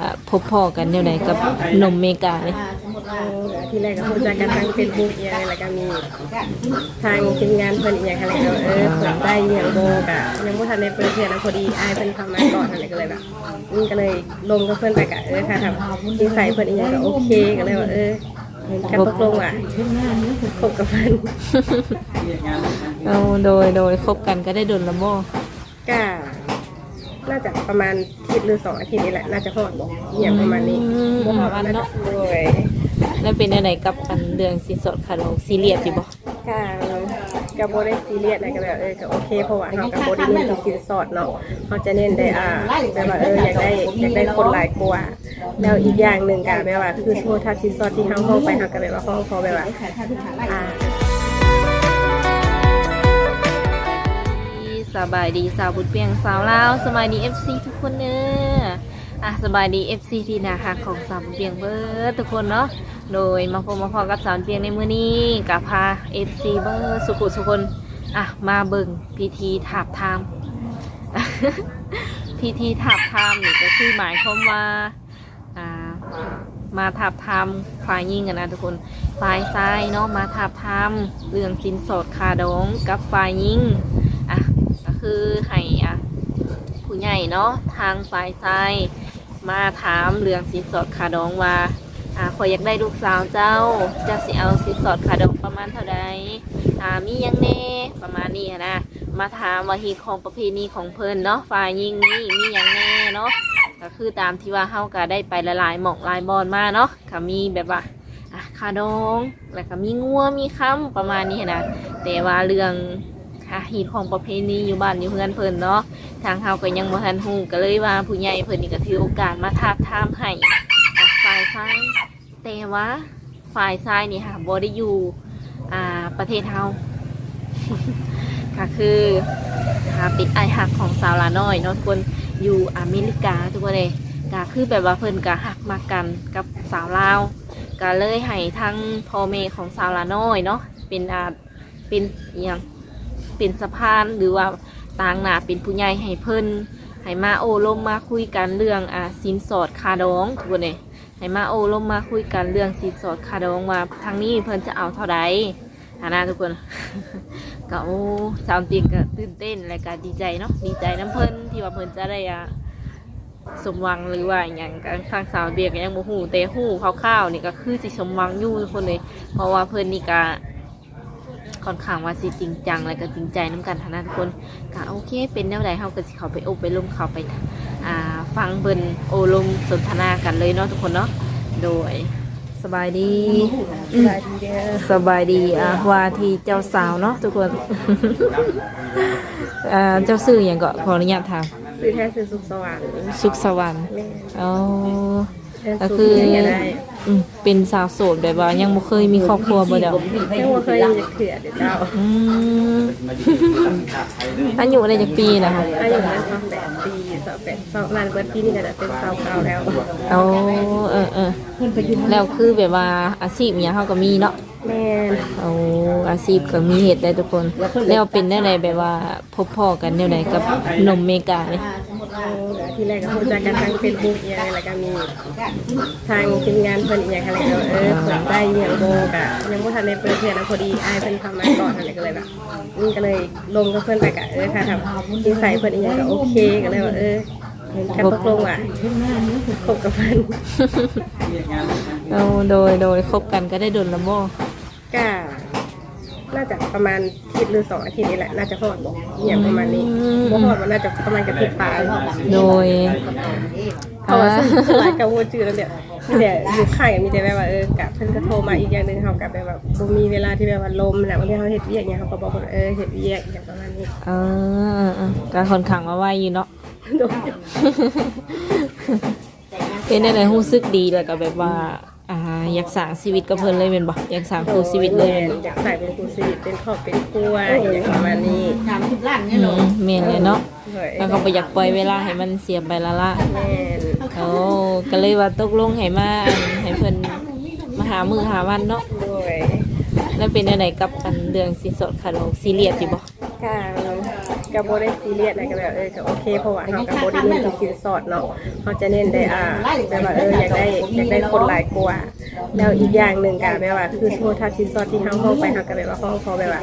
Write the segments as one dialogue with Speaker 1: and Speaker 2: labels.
Speaker 1: อ่าพบพ่อกันเดี๋ยวไหนกับหนมเมกาเลย
Speaker 2: เอาที่แรกก็พูดจากกันทางเฟซบุ๊กอย่างแล้วก็มีทางทีมงานเพิ่นอีกอย่างอะไรก็เออเปิดได้อหย่างโบกะยังบ่ทันได้เปิดเทื่อนะพอดีอายเพิ่นเข้ามาก่อนอะไรก็เลยแบบนี่ก็เลยลงกับเพิ่นไปกะเออค่ะทำนิสัยเพิ่นอีกอย่างก็โอเคก็เลยว่าเออกันตกลงอะคบกับเพิ่น
Speaker 1: เอาโดยโดยคบกันก็ได้ดนละโม
Speaker 2: ก็ น่าจะประมาณอาทิตย์หรือสองอาทิตย์นี่แหละ น่าจะฮอดอหย่างประมาณนี้
Speaker 1: อืมบ่หาวันเนาะ
Speaker 2: โดย
Speaker 1: แล้วเป็นอะไรกับอันเรื่องสินสอดคาดองซีเรียสอยู่บ่
Speaker 2: ก็ก็บ่ได้ซีเรียสอะไรก็แบบเออก็โอเคเพราะว่าเราก็บ่ได้เน้นที่สินสอดเนาะเขาจะเน้นได้อ่าแบบว่าเอออยากได้อยากได้คนหลายกว่าแล้วอีกอย่างหนึ่งก็แบบว่าคือโทษถ้าสินสอดที่เฮาห้องไปเฮาก็แบบว่าห้องพอแบบว่าอ่า
Speaker 1: สบายดีสาวบุญเปียงสาวลาวสบายดี FC ทุกคนเด้ออะสบายดี FC ที่นาคาของสาวบุญเปียงเบิร์ดทุกคนเนาะโดยมาพบมาพอกับสาวบุญเปียงในมื้อนี้กับพา FC เบิร์ดสุขุสุคนอะมาเบิ่งพิธีถาบทามพิธีถาบทามนี่ก็คือหมายความว่าอ่ามาถาบทามฝ่ายยิ่งกันนะทุกคนฝ่ายซ้ายเนาะมาถาบทามเรื่องสินสอดคาดองกับฝ่ายยิงอะก็ คือให้อะผู้ใหญ่เนาะทางฝ่ายซ้ายมาถามเรื่องสินสอดคาดองว่าอ่าขอยอยากได้ลูกสาวเจ้าเจะสิเอาสินสอดคาดองประมาณเท่าใดอ่ามียังแน่ประมาณนี้นะ มาถามว่าฮีของประเพณีของเพิ่นเนาะฝ่ายยิงนี่มียังแน่เนาะก็คือตามที่ว่าเฮาก็ได้ไปละลายหมอกลายบอลมาเนาะก็มีแบบว่าอะคาดองแล้วก็มีงัวมีค้ำประมาณนี้นะแต่ว่าเรื่อง ค่ะฮีตของประเพณีอยู่บ้านอยู่เพื่อนเพิ่นเนาะทางเฮาก็ยังบ่ทันฮู้ก็เลยว่าผู้ใหญ่เพิ่นนี่ก็ถือโอกาสมาทาบทามให้ฝ่ายซ้ายแต่ว่าฝ่ายซ้ายนี่ค่ะบ่ได้อยู่อ่าประเทศเฮาก็คืออ่าปิดไอหักของสาวลาน้อยเนาะทุกคนอยู่อเมริกาทุกคนเลยก็คือแบบว่าเพิ่นก็หักมากันกับสาวลาวก็เลยให้ทั้งพ่อแม่ของสาวลาน้อยเนาะเป็นอาเป็นอย่าง เป็นสะพานหรือว่าต่างหน้าเป็นผู้ใหญ่ให้เพิ่นให้มาโอลมมาคุยกันเรื่องอ่าสินสอดคาดองทุกคนเลยให้มาโอลมมาคุยกันเรื่องสินสอดคาดองว่าทางนี้เพิ่นจะเอาเท่าใดหาน้าทุกคนก็โอ้สาวตียงก็ตื่นเต้นและก็ดีใจเนาะดีใจน้ำเพิ่นที่ว่าเพิ่นจะได้อะสมหวังหรือว่าอย่างกันข้างสาวเตียกยังบ่ฮู้แต่ฮู้าวๆนี่ก็คือสิสมหวังอยู่ทุกคนเลย เพราะว่าเพิ่นนี่ก็ ค่อนข้างว่าสิจริงจัง และก็จริงใจน้ำกันฐานะทุกคนก็โอเค เป็นแนวใดเฮาก็สิเข้าไปอบไปลมเข้าไปอ่าฟังเพิ่นโอลมสนทนากันเลยเนาะทุกคนเนาะโดยสบายดี
Speaker 2: สบายดีเด้อ
Speaker 1: สบายดีอะว่าที่เจ้าสาวเนาะทุกคนอ่าเจ้าซื่ออย่างก็ขออนุญาตถาม
Speaker 2: ซื้อแท้ซื้อสุขสว่าง
Speaker 1: สุขสวรรค์
Speaker 2: แม่
Speaker 1: อ๋อ
Speaker 2: แท้
Speaker 1: ก็
Speaker 2: สุข
Speaker 1: คือ
Speaker 2: ที่จะได้
Speaker 1: อืมเป็นสาวโสดแบบว่า ยังบ่เคยมีครอบครัวบ่เดี๋ยว
Speaker 2: ยังบ่เคยมีเถื่อเดี๋ยวเจ้า
Speaker 1: อืมอายุได้จักปีนะคะ
Speaker 2: อายุได้สองแปดปีสองแปดสองล้านเบิดปีนี่ก็จะเป็นสาวเก่าแล้ว
Speaker 1: เอาเออเออแล้วคือแบบว่าอาชีพเนี่ยเขาก็มีเนาะ
Speaker 2: แม่น
Speaker 1: เอาอาชีพก็มีเหตุได้ทุกคน แล้วเป็นได้ไรแบบว่าพบพ่อกันเดี๋ยวไหนกับหนมเมกาเลย
Speaker 2: เอา ที่แรกก็พูดจากกันทางเฟซบุ๊กอย่างแล้วก็มีทางทีมงานเพิ่นอีกอย่างอะไรก็เออเปิดได้อหย่างโบกะยังบ่ทันได้เปิดเทื่อนะพอดีอายเพิ่นเข้ามาก่อนอะไรก็เลยแบบนี่ก็เลยลงกับเพิ่นไปกะเออค่ะทำนิสัยเพิ่นอีกอย่างก็โอเคก็เลยว่าเออกันตกลงอะคบกับเพิ่น
Speaker 1: เอาโดยโดยคบกันก็ได้ดนละโม
Speaker 2: ก็ น่าจะประมาณอาทิตย์หรือสองอาทิตย์นี่แหละ น่าจะฮอดอหย่างประมาณนี้บ่ฮอดมันน่าจะประมาณกระติดปลาย
Speaker 1: โดย
Speaker 2: เพราะว่าสลายกับวัวจืดแล้วเนี่ยมีแต่อยู่ข้างมีแต่แบบว่าเออกะเพิ่นก็โทรมาอีกอย่างหนึงเขากับแบบว่าบ่มีเวลาที่แบบว่าลมนะบางทีเขาเฮ็ดเวียกเนี่ยเขาก็บอกว่าเออเฮ็ดเวียกอย่างประมาณนี้
Speaker 1: เออเออการค่อนข้างมาไวอยู่เนาะ
Speaker 2: โดย
Speaker 1: เป็นได้ไรรู้สึกดีแล้วก็แบบว่า อ่าอยากสร้างชีวิตกับเพิ่นเลยเป็นบ่อยากสร้างคู่ชีวิตเลยแม่นบ่
Speaker 2: อยากใส่เป็นครูชีวิตเป็นครอบเป็นครัวอย่างประมาณนี้
Speaker 1: อืมแม่นเลยเนาะ
Speaker 2: โดย
Speaker 1: แล้วก็บ่อยากปล่อยเวลาให้มันเสียไปละละ
Speaker 2: แม่น
Speaker 1: โอ้ก็เลยว่าตกลงให้มาอันให้เพิ่นมาหามือหาวันเนาะ
Speaker 2: โดย
Speaker 1: แล้วเป็นอะไรกับอันเรื่องสินสอดคาดองซีเรียสอยู่บ่
Speaker 2: ก็ก ก็บ่ได้ซีเรียสนะก็แบบเออก็โอเคเพราะว่าเฮาก็บ่ได้เน้นที่สินสอดเนาะเขาจะเน้นได้อ่าแบบว่าเอออยากได้อยากได้คนหลายกว่าแล้วอีกอย่างหนึ่งก็แบบว่าคือโทษถ้าสินสอดที่เฮาห้องไปเฮาก็แบบว่าห้องพอแบบว่า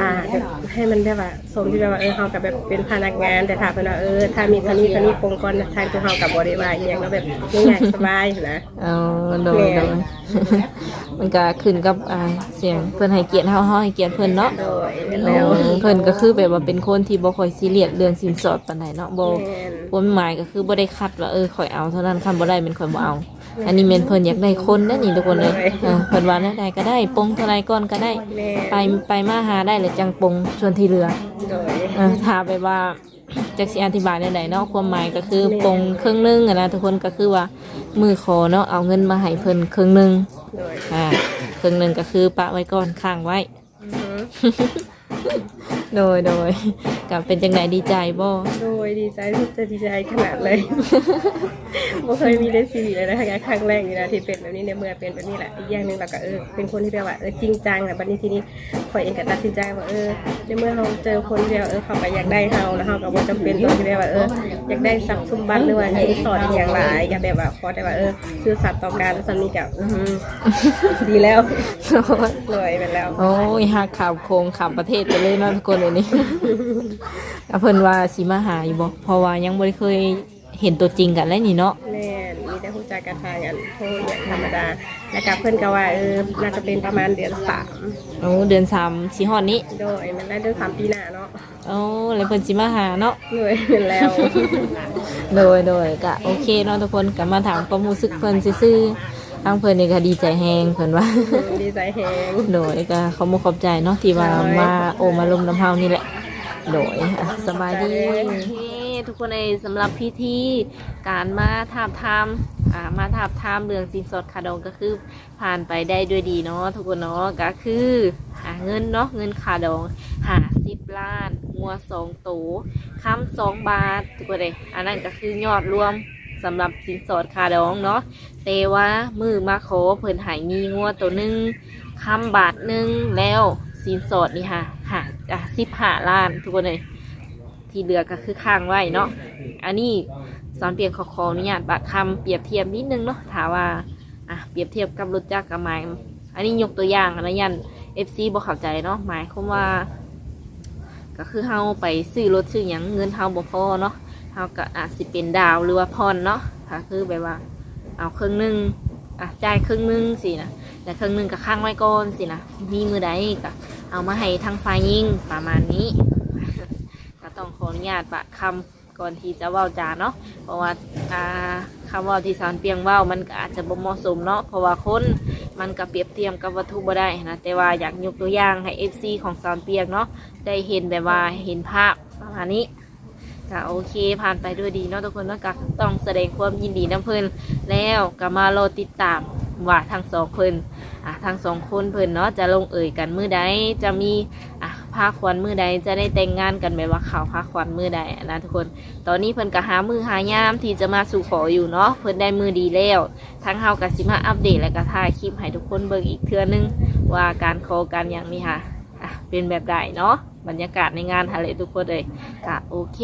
Speaker 2: อ่าแบบให้มันแบบว่าสมที่แบบว่าเออเฮาก็แบบเป็นพนักงานแต่ถ้าเพิ่นว่าเออถ้ามีเท่านี้เท่านี้ปงก่อนทางตัวเฮาก็บ่ได้ว่าอีหยังแล้วแบบง่ายๆสบายนะ
Speaker 1: เอาโดยโดย มันก็ขึ้นกับอ่าเสียงเพิ่นให้เกียรติเฮาเฮาให้เกียรติเพิ่นเนาะ
Speaker 2: โดยเป็น
Speaker 1: เอ
Speaker 2: แล้ว
Speaker 1: อเพิ่นก็คือแบบว่าเป็นคนที่บ่ค่อยซีเรียสเรื่องสินสอดปานใดเนาะบ่
Speaker 2: แม่น
Speaker 1: ความหมายก็คือบ่ได้คัดว่าเออข่อยเอาเท่านั้นคันบ่ได้เป็นข่อยบ่เอา อันนี้แม่นเพิ่นอยากได้คนเด้อนี่ทุกคนเลยเออเพิ่นว่าแนวใดก็ได้ปงเท่าไรก่อนก็ได้
Speaker 2: แม่
Speaker 1: ไปไปมาหาได้เลยจังปงส่วนที่เหลือ
Speaker 2: โดย
Speaker 1: เออถ้าไปว่าจักสิอธิบายได้ใดเนาะความหมายก็คือปงครึ่งหนึงอะนะทุกคนก็คือว่า มือขอเนาะเอาเงินมาให้เพิ่นครึ่งหนึ่ง
Speaker 2: โดย
Speaker 1: อ่าครึ่งหนึ่งก็คือปะไว้ก่อนค้างไว้
Speaker 2: อือฮึ
Speaker 1: โดยโดยก็เป็นจังไดดีใจบ่
Speaker 2: โดยดีใจที่จะดีใจขนาดเลยบ่เคยมีได้ซีรีส์เลยนะคะครั้งแรกนี่นะที่เป็นแบบนี้ในเมื่อเป็นแบบนี้แหละอีกอย่างหนึ่งเราก็เออเป็นคนที่แบบว่าเออจริงจังแต่บัดนี้ทีนี้ข่อยเองก็ตัดสินใจว่าเออในเมื่อเราเจอคนเดียวเออเขาก็อยากได้เราแล้วเราก็บ่จำเป็นต้องที่แบบว่าเอออยากได้ทรัพย์สมบัติหรือว่าสินสอดอหย่างหลายก็แบบว่าขอแต่ว่าเออซื่อสัตย์ต่อกันสามีกับอื้อหือดีแล้วเลยไปแล้ว
Speaker 1: โอ้ยหักข่าวโคงข่าวประเทศไปเลยเนาะทุกคนเลยนี่ก็เพิ่นว่าสิมาหาอยู่บ่เพราะว่ายังบ่ได้เคยเห็นตัวจริงกันเลยนี่เนาะ
Speaker 2: แม่นมีแต่ผู้จัดการทางอันโทรอย่างธรรมดา แล้วกับเพื่อนก็ว่าเออน่าจะเป็นประมาณเดือนสาม
Speaker 1: โอ้เดือนสามสิฮอดนี้
Speaker 2: โดยมันได้เดือนสามปีหน้าเนาะ
Speaker 1: โอ้แล้วเพิ่นสิมาหาเนาะ
Speaker 2: เลยเป็นแล้ว
Speaker 1: โดยโดยก็โอเคเนาะทุกคนก็มาถามความรู้สึกเพิ่นซื่อๆ ทางเพิ่นนี่ก็ดีใจแฮงเพิ่นว่า
Speaker 2: ดีใจแฮง
Speaker 1: โดยก็เขามุขขอบใจเนาะที่ว่า
Speaker 2: โดย
Speaker 1: มาโอมาลมน้ำเฮานี่แหละ โดยอะสบายดีทุกคนในสำหรับพิธีการมาทาบทามอ่ามาทาบทามเรื่องสินสอดคาดองก็คือผ่านไปได้ด้วยดีเนาะทุกคนเนาะก็คือหาเงินเนาะเงินคาดองหาสิบล้านงัวสองตัวคำสองบาททุกคนเลยอันนั้นก็คือยอดรวม สำหรับสินสอดคาดองเนาะแต่ว่ามือมาขอเพิ่นหายมีงัวตัวหนึงคำบาทหนึ่งแล้วสินสอดนี่ค่ะหาอะสิบห้าล้านทุกคนเลยที่เหลือก็คือค้างไว้เนาะอันนี้สอนเปลี่ยนขอขออนุญาตบาทคำเปรียบเทียบนิดนึงเนาะถามว่าอะเปรียบเทียบกับรถจักรกับไม้อันนี้ยกตัวอย่างนะยันเอฟซีบอกเข้าใจเนาะหมายความว่า ก็คือเฮาไปซื้อรถซื้อหยังเงินเฮาบ่พอเนาะ เฮาก็อาจสิเป็นดาวหรือว่าผ่อนเนาะก็คือแบบว่า เอาครึ่งหนึงอะจ่ายครึ่งหนึงสินะแต่ครึ่งหนึ่งก็ค้างไว้ก่อนสินะมีมือใดก็เอามาให้ทางฝ่ายยิงประมาณนี้ก็ต้องขออนุญาตปะคำก่อนที่จะว้าจาเนาะเพราะว่าอ่าคำว่าที่สารเปียงว้ามันก็อาจจะบ่เหมาะสมเนาะเพราะว่าคนมันก็เปรียบเทียมกับวัตถุบ่ได้นะแต่ว่าอยากยกตัวอย่างให้ FC ของสารเปียงเนาะได้เห็นแบบว่าเห็นภาพประมาณนี้ ก็โอเคผ่านไปด้วยดีเนาะทุกคนเนาะก็ต้องแสดงความยินดีน้ำเพิ่นแล้วก็มารอติดตามว่าทั้งสองเพิ่นอะทั้งสองคนเพิ่นเนาะจะลงเอ่ยกันมือใดจะมีอะพาควันมือใดจะได้แต่งงานกันแบบว่าข่าวพาควันมือใดนะทุกคน ตอนนี้เพิ่นก็หามือหายามที่จะมาสู่ขออยู่เนาะเพิ่นได้มือดีแล้ว ทั้งเฮากับสิมาอัปเดตและก็ถ่ายคลิปให้ทุกคนเบิ่งอีกเทื่อนึงว่าการขอกันอย่างนี้ค่ะอะเป็นแบบใดเนาะบรรยากาศในงานทะเลทุกคนเลยก็โอเค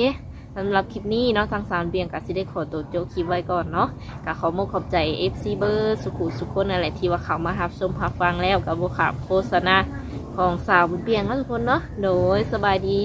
Speaker 1: สำหรับคลิปนี้เนาะทางสารเบียงกับซิได้ขอตัวโจกคลิปไว้ก่อนเนาะกับขอมกขอบใจ FC เบอร์สุขุสุขคนอะไรที่ว่าเขามาหับชมหับฟังแล้วกับบุคคลโฆษณาของสาวบุญเบียงนะทุกคนเนาะโดยสบายดี